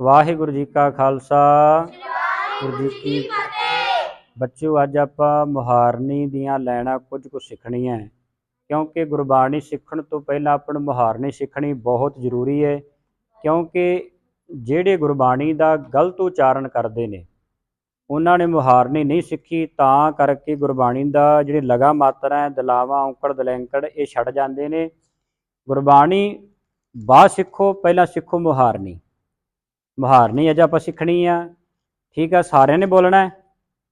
ਵਾਹਿਗੁਰੂ ਜੀ ਕਾ ਖਾਲਸਾ। ਗੁਰੂ ਜੀ ਕੀ ਬੱਚਿਓ, ਅੱਜ ਆਪਾਂ ਮੁਹਾਰਨੀ ਦੀਆਂ ਲੈਣਾ ਕੁਝ ਕੁ ਸਿੱਖਣੀਆਂ ਕਿਉਂਕਿ ਗੁਰਬਾਣੀ ਸਿੱਖਣ ਤੋਂ ਪਹਿਲਾਂ ਆਪਾਂ ਨੂੰ ਮੁਹਾਰਨੀ ਸਿੱਖਣੀ ਬਹੁਤ ਜ਼ਰੂਰੀ ਹੈ। ਕਿਉਂਕਿ ਜਿਹੜੇ ਗੁਰਬਾਣੀ ਦਾ ਗਲਤ ਉਚਾਰਨ ਕਰਦੇ ਨੇ, ਉਹਨਾਂ ਨੇ ਮੁਹਾਰਨੀ ਨਹੀਂ ਸਿੱਖੀ, ਤਾਂ ਕਰਕੇ ਗੁਰਬਾਣੀ ਦਾ ਜਿਹੜੀ ਲਗਾ ਮਾਤਰਾ ਹੈ, ਦਲਾਵਾਂ, ਔਂਕੜ, ਦਲੈਂਕੜ, ਇਹ ਛੱਡ ਜਾਂਦੇ ਨੇ। ਗੁਰਬਾਣੀ ਬਾਅਦ ਸਿੱਖੋ, ਪਹਿਲਾਂ ਸਿੱਖੋ ਮੁਹਾਰਨੀ। ਮੁਹਾਰਨੀ ਅੱਜ ਆਪਾਂ ਸਿੱਖਣੀ ਆ। ਠੀਕ ਆ ਸਾਰਿਆਂ ਨੇ ਬੋਲਣਾ ਹੈ।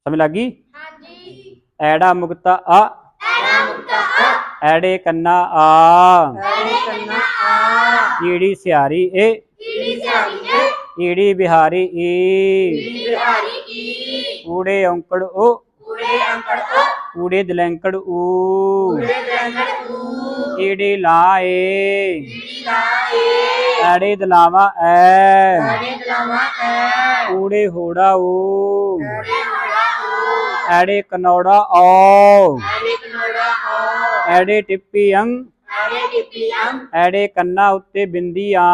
ਸਮਝ ਲੱਗੀ ਹਾਂਜੀ। ਐੜਾ ਮੁਕਤਾ ਆ। ਐੜਾ ਮੁਕਤਾ ਆ। ਐੜੇ ਕੰਨਾ ਆ। ਐੜੇ ਕੰਨਾ ਆ। ਈੜੀ ਸਿਆਰੀ ਏ। ਕੀੜੀ ਸਿਆਰੀ ਏ। ਈੜੀ ਬਿਹਾਰੀ ਈ। ਕੀੜੀ ਬਿਹਾਰੀ ਕੀ ਊੜੇ ਔਂਕੜ ਓ। ਕੂੜੇ ਅੰਕੜ ਓ। ਊੜੇ ਦਲੈਂਕੜ ਊ। ਕੂੜੇ ਦੰਗੜ ਊ। ਈੜੀ ਲਾਏ? ਐੜੇ ਦਲਾਵਾ ਐ। ਐੜੇ ਦਲਾਵਾ ਐ। ਊੜੇ ਹੋੜਾ ਊ ਕੂੜੇ ਹੋੜਾ ਓ। ਐੜੇ ਕਨੌੜਾ ਓ। ਐੜੇ ਕਨੋੜਾ ਓ। ਐੜੇ ਟਿੱਪੀ ਅੰਗ। ਐੜੇ ਟਿੱਪੀ ਅੰਗ। ਐੜੇ ਕੰਨਾ ਉੱਤੇ ਬਿੰਦੀ ਆ।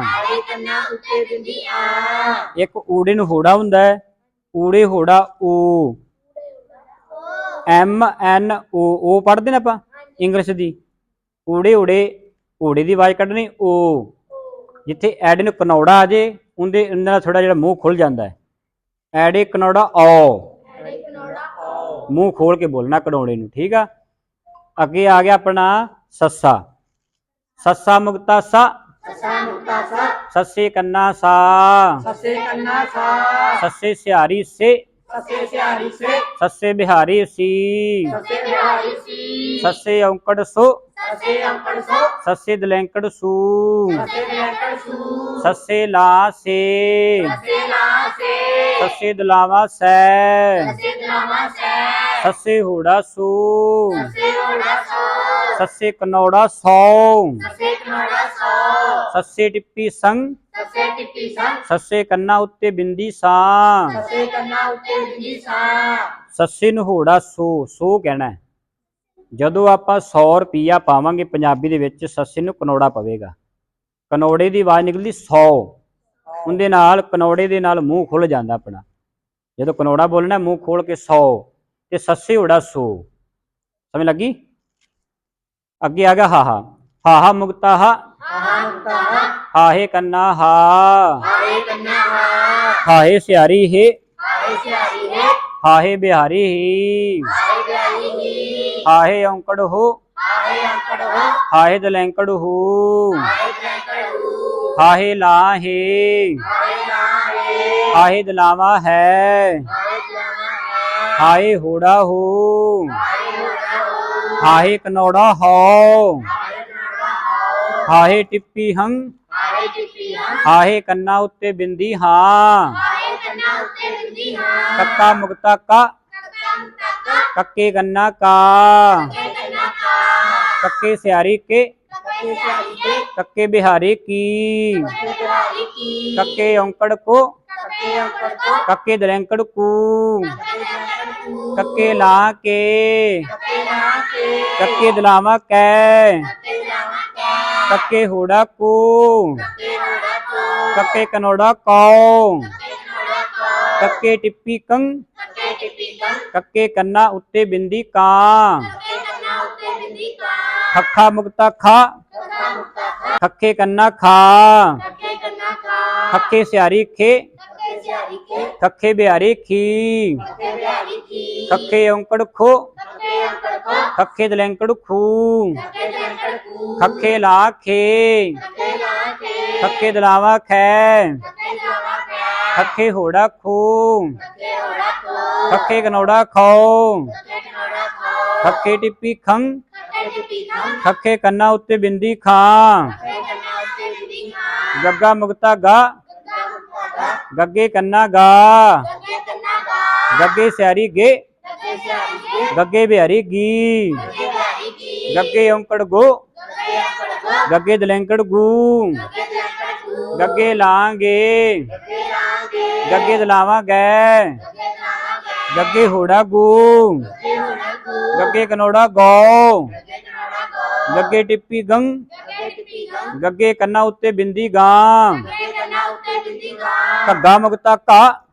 ਐੜੇ ਕੰਨਾ ਉੱਤੇ ਬਿੰਦੀ ਆ। ਇੱਕ ਊੜੇ ਨੂੰ ਹੋੜਾ ਹੁੰਦਾ ਹੈ ਊੜੇ ਹੋੜਾ ਊ ਐਮ ਐਨ ਓ। ਓ ਪੜ੍ਹਦੇ ਨੇ ਆਪਾਂ? ਇੰਗਲਿਸ਼ ਦੀ। ਊੜੇ ਊੜੇ ਊੜੇ ਦੀ ਆਵਾਜ਼ ਕੱਢਣੀ ਓ ਜਿੱਥੇ ਐਡ ਨੂੰ ਕਨੌੜਾ ਆ ਜੇ ਉਹਦੇ ਨਾਲ ਥੋੜਾ ਜਿਹੜਾ ਮੂੰਹ ਖੁੱਲ ਜਾਂਦਾ ਹੈ। ਐੜੇ ਕਨੌੜਾ ਓ। ਐੜੇ ਕਨੋੜਾ ਓ। ਮੂੰਹ ਖੋਲ ਕੇ ਬੋਲਣਾ ਕਨੌੜੇ ਨੂੰ ਠੀਕ ਆ? ਅੱਗੇ ਆ ਗਿਆ ਆਪਣਾ ਸੱਸਾ। ਸੱਸਾ ਮੁਕਤਾ ਸਾ। ਸਸਾ ਮੁਕਤਾ ਸਾ। ਸੱਸੇ ਕੰਨਾ ਸਾ। ਸਸੇ ਕੰਨਾ ਸਾ। ਸੱਸੇ ਸਿਹਾਰੀ ਸੇ। ਸਸੇ ਸਿਆਰੀ ਸੇ। ਸੱਸੇ ਬਿਹਾਰੀ ਸੀ। ਸਸੇ ਬਿਹਾਰੀ ਸੀ। ਸੱਸੇ ਔਂਕੜ ਸੋ। ਸਸੇ ਅੰਕੜ ਸੋ। ਸੱਸੇ ਦਲੈਂਕੜ ਸੂ। ਸਸੇ ਬਲੈਕੜ ਸੂ। ਸੱਸੇ ਲਾ ਸੇ। ਸਸੇ ਲਾ ਸੇ। ਸੱਸੇ ਦਲਾਵਾ ਸੈ। ਸਸੇ ਦਲਾਵਾ ਸੈ। ਸੱਸੇ ਹੋੜਾ ਸੂ। ਸਸੇ ਰੋੜਾ ਸੋ। ਸੱਸੇ ਕਨੌੜਾ ਸੌ। ਸਸੇ ਕਨੋੜਾ ਸੋ। ਸੱਸੇ ਟਿੱਪੀ ਸੰਗ। ਸਸੇ ਟਿੱਪੀ ਸੰ ਸੱਸੇ ਕੰਨਾ ਉੱਤੇ ਬਿੰਦੀ ਸਾਂ ਸਸੇ ਕੰਨਾ ਉੱਤੇ ਬਿੰਦੀ ਸਾ ਸੱਸੇ ਨੂੰ ਹੋੜਾ ਸੋ ਸੋ ਕਹਿਣਾ ਹੈ। ਜਦੋਂ ਆਪਾਂ 100 ਰੁਪਿਆ ਪਾਵਾਂਗੇ ਪੰਜਾਬੀ ਦੇ ਵਿੱਚ ਸੱਸੇ ਨੂੰ ਕਨੌੜਾ ਪਵੇਗਾ। ਕਨੌੜੇ ਦੀ ਆਵਾਜ਼ ਨਿਕਲਦੀ 100 ਉਹਦੇ ਨਾਲ ਕਨੌੜੇ ਦੇ ਨਾਲ ਮੂੰਹ ਖੁੱਲ ਜਾਂਦਾ ਆਪਣਾ। ਜਦੋਂ ਕਨੌੜਾ ਬੋਲਣਾ ਮੂੰਹ ਖੋਲ ਕੇ 100 ਤੇ ਸੱਸੇ ਹੋੜਾ ਸੋ। ਸਮਝ ਲੱਗੀ? ਅੱਗੇ ਆ ਗਿਆ ਹਾਹਾ। ਹਾਹਾ ਮੁਕਤਾ ਹਾ ਆਹਾ ਮੁਕਤਾ ਹਾ ਹਾਹੇ ਕੰਨਾ ਹਾ ਆਏ ਕੰਨਾ ਹਾ ਹਾਹੇ ਸਿਆਰੀ ਹੈ ਆਏ ਸਿਆਰੀ ਹੈ ਹਾਹੇ ਬਿਹਾਰੀ ਹੀ ਆਏ ਬਿਆਰੀ ਹੀ ਹਾਹੇ ਔਂਕੜ ਹੋ ਆਏ ਅੰਕੜ ਹੋ ਹਾਹੇ ਟਿੱਪੀ ਹੰ ਆਏ ਟਿੱਪੀ ਹਾਂ ਹਾਹੇ ਕੰਨਾ ਉੱਤੇ ਬਿੰਦੀ ਹਾਂ ਆਏ ਕੰਨਾ ਉੱਤੇ ਬਿੰਦੀ ਹਾਂ ਕੱਕਾ ਮੁਕਤਾ ਕਾ ਕੱਕਾ ਮੁਕਤਾ ਕਾ ਕੱਕੇ ਕੰਨਾ ਕਾ ਕੱਕੇ ਕੰਨਾ ਕਾ। ਕੱਕੇ ਸਿਆਰੀ ਕੇ। ਕੱਕੇ ਸਿਆਰੀ ਕੇ। ਕੱਕੇ ਬਿਹਾਰੀ ਕੀ। ਕੱਕੇ ਬਿਹਾਰੀ ਕੀ। ਕੱਕੇ ਔਂਕੜ ਕੋ। ਕੱਕੇ ਅੰਕੜ ਕੋ। ਕੱਕੇ ਦਲੈਂਕੜ ਕੂ। ਕੱਕੇ ਜੰਕੜ ਕੂ। ਕੱਕੇ ਲਾ ਕੇ। ਕੱਕੇ ਲਾ ਕੇ ਟਿੱਪੀ ਟਿੱਪੀ ਖੱਖਾ ਮੁਕਤਾ ਖਾ। ਖੱਖੇ ਖਾ। ਖੱਖੇ ਖੇ। ਖੱਖੇ ਖੀ। ਖੱਖੇ ਔਂਕੜ ਖੋ। ਖੱਖੇ ਦਲੈਂਕੜ ਖੂ। ਜੰਕੜ ਕੂ ਖੱਖੇ ਲਾ ਖੇ। ਲਾ ਖੱਖੇ ਦਲਾਵਾ ਖੈ। ਖੱਖੇ ਹੋੜਾ ਖੂ। ਕੱਕੇ ਹੋੜਾ ਕੋ ਖੱਖੇ ਕਨੋੜਾ ਖੋ। ਖੱਖੇ ਟਿੱਪੀ ਟਿੱਪੀ ਕੰਨ ਖੱਖੇ ਕੰਨਾ ਉੱਤੇ ਬਿੰਦੀ ਖਾਂ। ਕੱਕੇ ਕੰਨਾ ਉੱਤੇ ਬਿੰਦੀ ਹਾਂ ਗੱਗਾ ਮੁਕਤਾ ਗਾ। ਗੱਗੇ ਕੰਨਾ ਗਾ। ਗੱਗੇ ਸਿਆਰੀ ਗੇ। ਗੱਗੇ ਬਿਹਾਰੀ ਗੀ। ਗੱਗੇ ਔਂਕੜ ਗੋ। ਗੱਗੇ ਦਲੈਂਕੜ ਗੂ। ਗੱਗੇ ਲਾਂਗੇ। ਗੱਗੇ ਦਲਾਵਾ ਗੈ। ਗੱਗੇ ਹੋੜਾ ਗੂ। ਗੱਗੇ ਕਨੋੜਾ ਗੋ। ਗੱਗੇ ਟਿੱਪੀ ਗੱਗੇ। ਗੱਗੇ ਕੰਨਾਂ ਉੱਤੇ ਬਿੰਦੀ ਗਾਂ। ਘੱਗਾ ਮੁਕਤਾ ਕਾ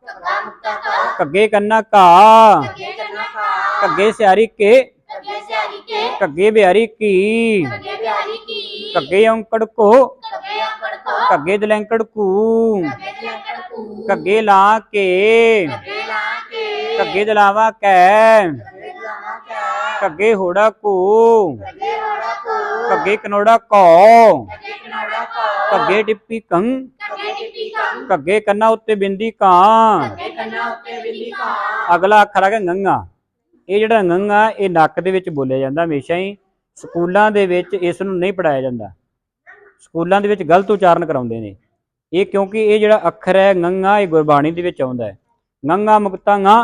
ਘੱਗੇ ਕੰਨਾਂ ਘਾ। ਗੱਗੇ ਕੰਨਾ ਕਾ ਘੱਗੇ ਸਿਆਰੀ ਕੇ। ਗੱਗੇ ਸਿਆਰੀ ਕੇ ਘੱਗੇ ਬਿਹਾਰੀ ਕੀ। ਗੱਗੇ ਬਿਹਾਰੀ ਕੀ ਘੱਗੇ ਔਂਕੜ ਕੋ। ਗੱਗੇ ਅੰਕੜ ਕੋ ਘੱਗੇ ਦਲੈਂਕੜ ਕੂ। ਗੱਗੇ ਲੰਕੜ ਕੂ ਘੱਗੇ ਲਾਂ ਕੇ। ਗੱਗੇ ਲਾ ਕੇ ਘੱਗੇ ਦਲਾਵਾ ਕੈ ਗੱਗੇ ਲਾਵਾ ਕਾ। ਘੱਗੇ ਹੋੜਾ ਕੂ ਗੱਗੇ ਹੋੜਾ ਕੋ ਘੱਗੇ ਕਨੋੜਾ ਕੋ ਗੱਗੇ ਕਨੌੜਾ ਕੋ ਘੱਗੇ ਟਿੱਪੀ ਕੰ ਗੱਗੇ ਟਿੱਪੀ ਕੰ ਘੱਗੇ ਕੰਨਾਂ ਉੱਤੇ ਬਿੰਦੀ ਕਾਂ। ਗੱਗੇ ਕੰਨਾ ਉੱਤੇ ਬਿੰਦੀ ਕਾ ਅਗਲਾ ਅੱਖਰ ਆ ਗੰਗਾ। ਇਹ ਜਿਹੜਾ ਗੰਗਾ, ਇਹ ਨੱਕ ਦੇ ਵਿੱਚ ਬੋਲਿਆ ਜਾਂਦਾ ਹਮੇਸ਼ਾ ਹੀ। ਸਕੂਲਾਂ ਦੇ ਵਿੱਚ ਇਸ ਨੂੰ ਨਹੀਂ ਪੜਾਇਆ ਜਾਂਦਾ। ਸਕੂਲਾਂ ਦੇ ਵਿੱਚ ਗਲਤ ਉਚਾਰਨ ਕਰਾਉਂਦੇ ਨੇ। ਇਹ ਕਿਉਂਕਿ ਇਹ ਜਿਹੜਾ ਅੱਖਰ ਹੈ ਗੰਗਾ, ਇਹ ਗੁਰਬਾਣੀ ਦੇ ਵਿੱਚ ਆਉਂਦਾ ਹੈ। ਗੰਗਾ ਮੁਕਤਾ ਗਾ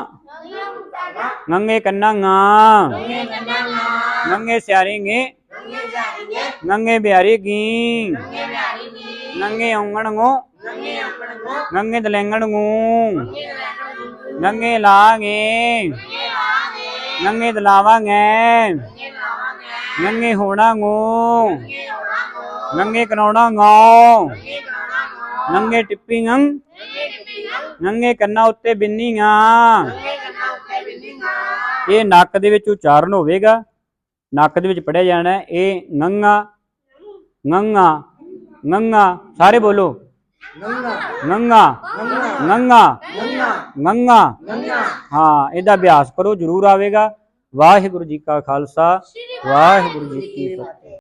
ਗੰਗੇ ਕੰਨਾ। ਗਾ ਗੱਗੇ ਕੰਨਾ ਸਿਆਰਿੰਗੇ। ਗੀ ਗੱਗੇ ਬਿਹਾਰੀ ਨੀ ਗੰਗੇ ਔਂਗਣ ਗੋ ਗੱਗੇ ਅੰਕੜ ਕੋ ਗੰਗੇ ਦਲੈਂਗਣ ਗੂ ਗੱਗੇ ਲੰਕੜ ਕੋ ਗੰਗੇ ਲਾਗੇ। ਗੰਗੇ ਦਲਾਵਾਂਗੇ। ਗੱਗੇ ਲਾਵਾਂਗੇ ਗੰਗੇ ਹੋਣਾ ਗੋ ਗੱਗੇ ਹੋੜਾ ਕੋ ਗੰਗੇ ਕਨੌਣਾ ਗੋ ਗੱਗੇ ਕਨੌੜਾ ਕੋ ਗੰਗੇ ਟਿੱਪੀ ਗੰ ਗੱਗੇ ਟਿੱਪੀ ਗੰ ਗੰਗੇ ਕੰਨਾਂ ਉੱਤੇ ਬਿੰਨੀਆਂ ਗੱਗੇ ਕੰਨਾ ਉੱਤੇ ਬਿੰਦੀ ਗਾਂ ਇਹ ਨੱਕ ਦੇ ਵਿੱਚ ਉਚਾਰਨ ਹੋਵੇਗਾ। ਨੱਕ ਦੇ ਵਿੱਚ ਪੜਿਆ ਜਾਣਾ। ਇਹ ਗੰਗਾ ਗੰਗਾ ਗੰਗਾ ਸਾਰੇ ਬੋਲੋ। ਗੰਗਾ ਗੰਗਾ ਗੰਗਾ ਗੰਗਾ ਹਾਂ ਇਹਦਾ ਅਭਿਆਸ ਕਰੋ ਜ਼ਰੂਰ ਆਵੇਗਾ। ਵਾਹਿਗੁਰੂ ਜੀ ਕਾ ਖਾਲਸਾ ਵਾਹਿਗੁਰੂ ਜੀ ਕੀ ਫਤਿਹ।